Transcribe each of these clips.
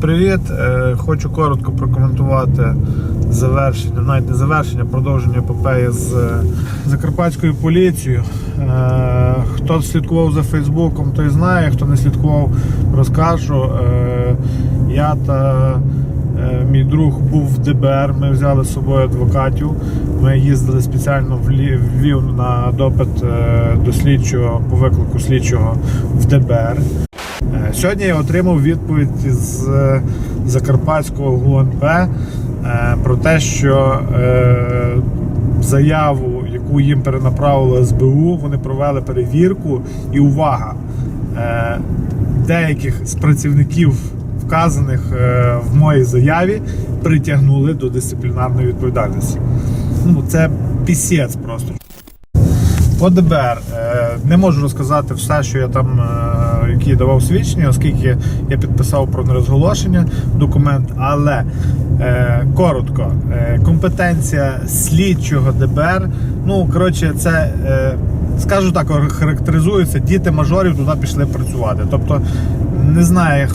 Привіт! Е, Хочу коротко прокоментувати завершення, навіть не завершення, продовження епопеї з е, закарпатською поліцією. Е, Хто слідкував за Фейсбуком, той знає, хто не слідкував, розкажу. Я та мій друг був в ДБР. Ми взяли з собою адвокатів. Ми їздили спеціально в Львів на допит до слідчого по виклику слідчого в ДБР. Е, Сьогодні я отримав відповідь з е, Закарпатського ГУНП е, про те, що заяву, яку їм перенаправили СБУ, вони провели перевірку і увага! Деяких з працівників, вказаних в моїй заяві, притягнули до дисциплінарної відповідальності. Ну, це пісець просто. По не можу розказати все, що я там які давав свідчення, оскільки я підписав про нерозголошення документ. Але е, коротко, е, компетенція слідчого ДБР. Ну коротше, це е, скажу так, характеризується. Діти мажорів туди пішли працювати. Тобто не знаю.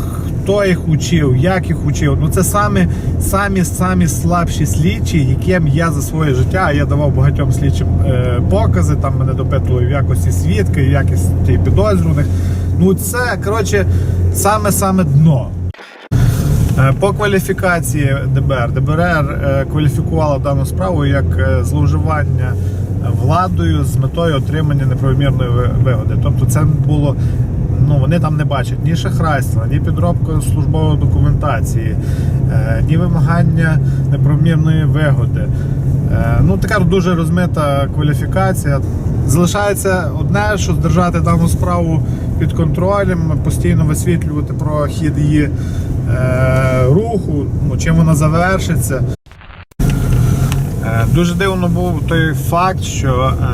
Хто їх учив, як їх учив. Ну це самі самі самі слабші слідчі, яким я за своє життя, а я давав багатьом слідчим е, покази, там мене допитували в якості свідка, в якості підозрюваних. Ну це коротше саме-саме дно. Е, По кваліфікації ДБР ДБР е, кваліфікувала дану справу як е, зловживання владою з метою отримання неправомірної вигоди. Тобто, це було. Ну, вони там не бачать ні шахрайства, ні підробки службової документації, ні вимагання неправомірної вигоди. Ну, така дуже розмита кваліфікація. Залишається одне, що держати дану справу під контролем, постійно висвітлювати про хід її е, руху, ну, чим вона завершиться. Е, Дуже дивно був той факт, що е,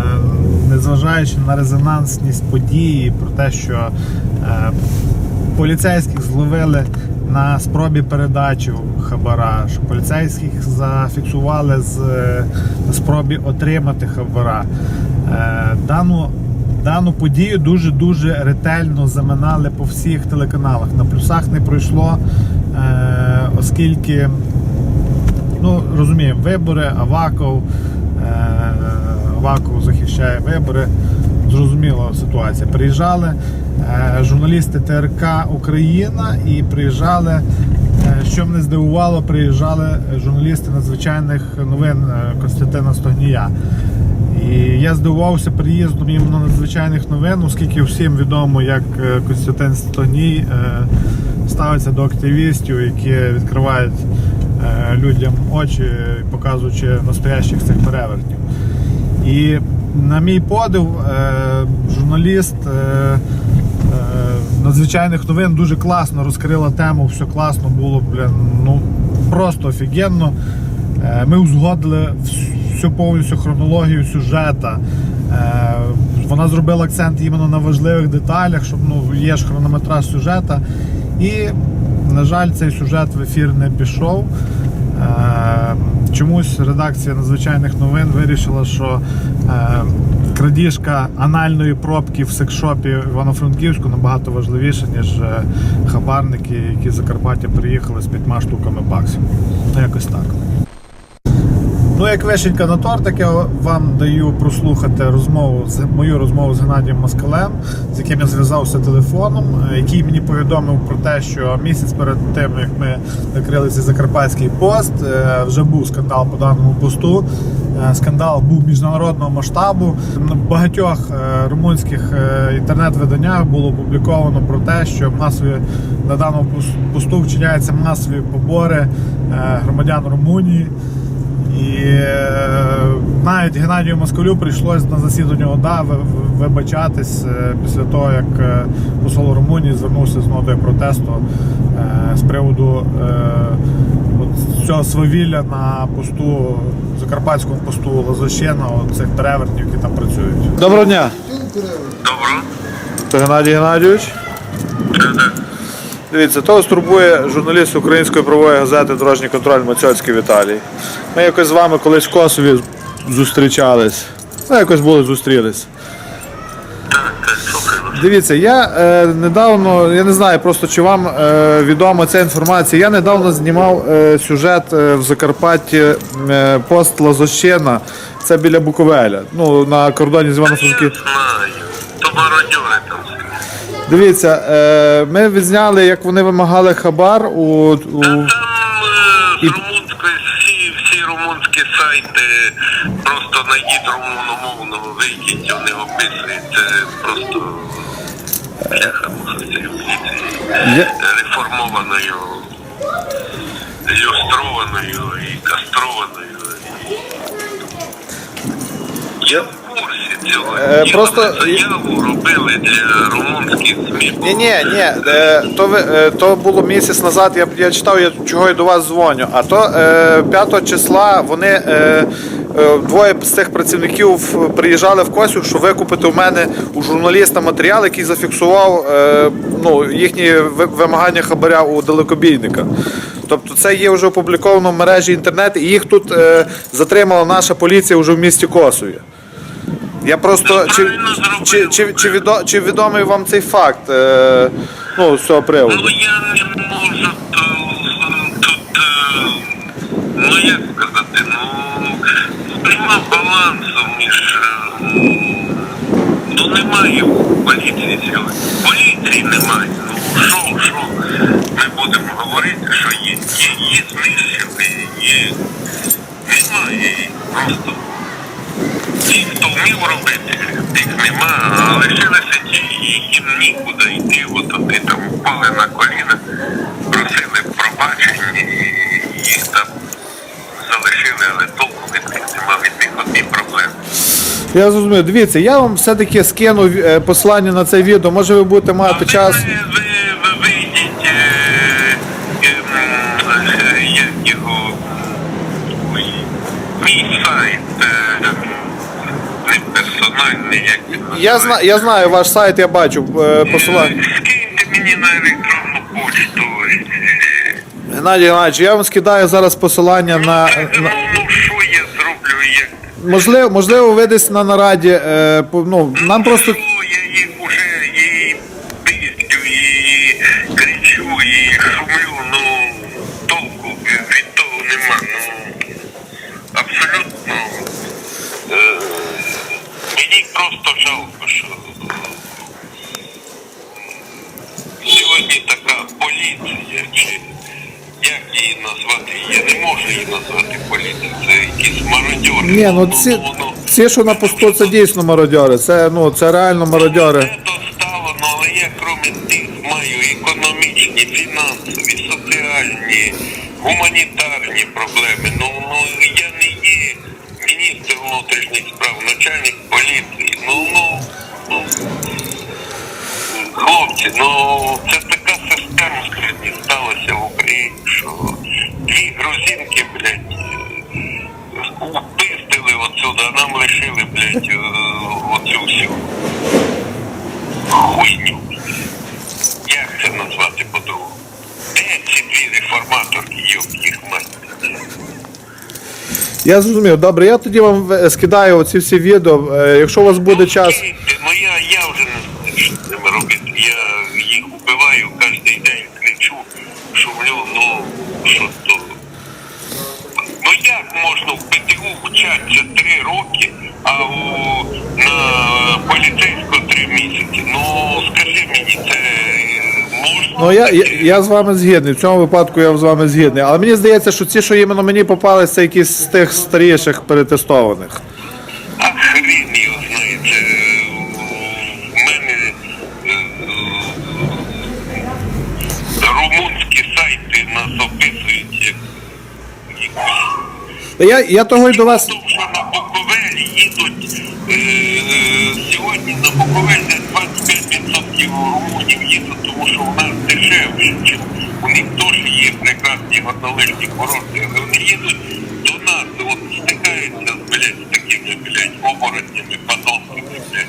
незважаючи на резонансність події, про те, що е, поліцейських зловили на спробі передачі хабара, що поліцейських зафіксували з е, на спробі отримати хабара. Е, Дану Дану подію дуже дуже ретельно заминали по всіх телеканалах. На плюсах не пройшло, е, оскільки Ну, розуміємо, вибори, Аваков, е, Аваков захищає вибори. Зрозуміла ситуація. Приїжджали е, журналісти ТРК Україна і приїжджали, що мене здивувало, приїжджали журналісти надзвичайних новин Костянтина Стогнія. І я здивувався приїздом іменно надзвичайних новин, оскільки всім відомо, як е, Костянтин Стогній е, ставиться до активістів, які відкривають е, людям очі, показуючи настоящих цих перевертнів. І на мій подив, журналіст надзвичайних новин дуже класно розкрила тему, все класно було, блін, ну просто офігенно. Ми узгодили всю повністю хронологію сюжета. Е, Вона зробила акцент іменно на важливих деталях, щоб ну, є ж хронометраж сюжета. І, на жаль, цей сюжет в ефір не пішов. Е, Чомусь редакція надзвичайних новин вирішила, що е, крадіжка анальної пробки в секшопі Івано-Франківську набагато важливіше, ніж хабарники, які з Закарпаття приїхали з п'ятьма штуками баксів. Ну, якось так. Ну, як вишенька на тортик, я вам даю прослухати розмову з мою розмову з Геннадієм Москалем, з яким я зв'язався телефоном, е, який мені повідомив про те, що місяць перед тим, як ми закрили цей закарпатський пост, е, вже був скандал по даному посту. Е, Скандал був міжнародного масштабу. На багатьох румунських інтернет-виданнях було опубліковано про те, що масові на даному пос- посту вчиняються масові побори громадян Румунії. І е, навіть Геннадію Москалю прийшлось на засідання ОДА ви- ви- вибачатись е, після того, як е, посол Румунії звернувся з нотою протесту з приводу от цього свавілля на посту, закарпатському посту Лазощена, цих перевертнів, які там працюють. Доброго дня! Добро. Це Геннадій Геннадійович. Дивіться, то вас турбує журналіст української правової газети Дорожній контроль Мацьоцький Віталій. Ми якось з вами колись в Косові зустрічались. Ну, якось були зустрілись. Дивіться, я е, недавно, я не знаю просто чи вам е, відома ця інформація. Я недавно знімав е, сюжет е, в Закарпатті е, пост Лазощина. Це біля Буковеля. Ну, на кордоні з Я Івано-Франківським. знаю. То мародьори там. Дивіться, е, ми відзняли, як вони вимагали хабар у, у Там е, з румунської всі, всі румунські сайти просто знайдіть румуномовного, вийдіть, вони описують це просто муха Я- реформованою, ілюстрованою і кастрованою. Я цього. Е, просто- заяву робили для румунських ЗМІ. Ні, ні, ні. Е, то, ви, е, то було місяць назад. Я, я читав, я чого я до вас дзвоню. А то е, 5 числа вони е, е, двоє з цих працівників приїжджали в Косів, щоб викупити у мене у журналіста матеріал, який зафіксував е, ну, їхні вимагання хабаря у далекобійника. Тобто це є вже опубліковано в мережі інтернет, і їх тут е, затримала наша поліція вже в місті Косові. Я просто чи, чи, чи, чи, відо, чи відомий вам цей факт е, ну, з цього приводу? Ну я не можу то, тут, е, ну як сказати, ну нема балансу між. е, Ну немає в поліції цього. Поліції немає. Ну що, що? Ми будемо говорити, що є, є, є знищили, є. Немає просто. Ті, хто вмів робити, тих нема, а лишилися ті, їм нікуди йти, от вони там впали на коліна, просили пробачення, і їх там залишили, але толку від них нема, від них одні проблеми. Я зрозумів. Дивіться, я вам все-таки скину е, посилання на це відео. Може ви будете мати ви, час. ви, ви вийдіть, е, ем, е, як його, ой, мій сайт, е, персональний, як він Я, зна, я знаю ваш сайт, я бачу е, посилання. Скиньте мені на електронну почту. е, Геннадій Геннадійович, я вам скидаю зараз посилання на. Ну, на ну що я зроблю, як можливо, можливо, ви десь на нараді. Е, по- ну, нам просто. що я їх уже і пиздю, і кричу, і шумлю, ну толку від того нема. Ну абсолютно. Е, мені просто жалко, що сьогодні така поліція, чи як її назвати? Я не можу її назвати поліцією. Це якісь мародьори. Ні, ну ці, ці, що на посту, це дійсно мародьори. Це, ну, це реально мародьори. Це але я крім тих маю економічні, фінансові, соціальні, гуманітарні проблеми. Ну, ну я не є міністр внутрішніх справ, начальник поліції. Ну, ну, ну хлопці, ну це така система сьогодні сталася в Україні, що дві грузинки, блядь, а нам лишили, блядь, е, оцю всю хуйню. Як це назвати по-другому? Де ці дві реформаторки, йоб їх мать? Я зрозумів. Добре, я тоді вам е, скидаю оці всі відео. Е, Якщо у вас буде час. Окей, Ну я, я вже не знаю, що з ними робити. Я їх вбиваю кожен день, кричу, шумлю, ну що то. Ну як можна в ПТУ вчатися три роки, а у, на поліцейську три місяці? Ну скажи мені, це можна? Ну я, я, я з вами згідний. В цьому випадку я з вами згідний. Але мені здається, що ці, що іменно мені попалися, це якісь з тих старіших перетестованих. А хрін його знаєте. В мене е, румунські сайти нас описують як якусь. Та Я, я того й до вас. Тому що на Буковелі їдуть е, е, сьогодні на Буковель десь 25% румунів їдуть, тому що у нас дешевше, у них теж є прекрасні горнолижні курорти, але вони їдуть до нас, от стикаються з, блядь, такими, блядь, оборотнями, подонками, блядь,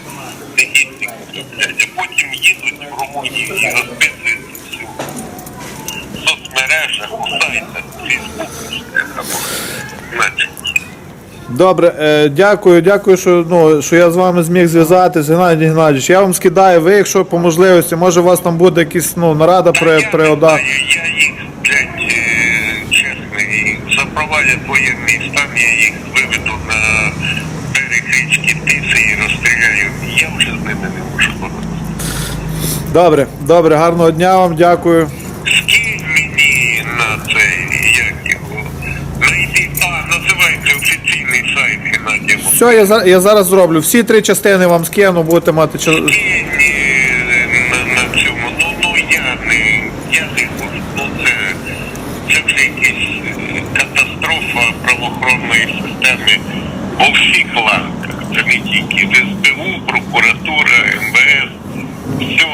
негідниками, блядь, а потім їдуть в Румунію і розписуються всю в соцмережах, у сайтах, в Фейсбуку, або значить. Добре, е, дякую, дякую, що, ну, що я з вами зміг зв'язатися. Геннадій Геннадійович, я вам скидаю, ви, якщо по можливості, може у вас там буде якась ну, нарада при, при я, ОДА. я їх, блядь, е, чесно, запровадять воєнний стан, я їх виведу на берег річки Тиси і розстріляю. Я вже з ними не можу. Добре, добре, гарного дня вам, дякую. Все, я, за- я зараз зроблю. Всі три частини вам скину, будете мати час. Скинь е, на, на цьому, ну, ну я не, я не можу, ну це, це вже якась е, катастрофа правоохоронної системи по всіх ланках. Це не тільки СБУ, прокуратура, МВС, все.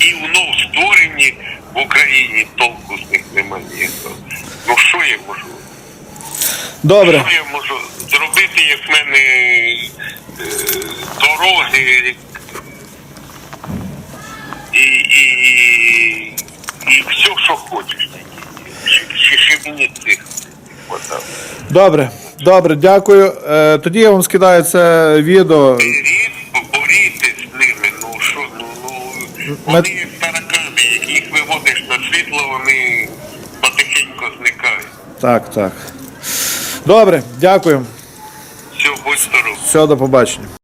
І воно створені в Україні толку з них немає. Ну що я можу? Добре, Що я можу зробити, як в мене е, дороги і, і, і все, що хочеш. Ще- мені цих добре, добре, дякую. Е, тоді я вам скидаю це відео. Боріть з ними, ну що, ну, ну вони як таракани, як їх виводиш на світло, вони потихеньку зникають. Так, так. Добре, дякую. Все, будь здоров. Все, до побачення.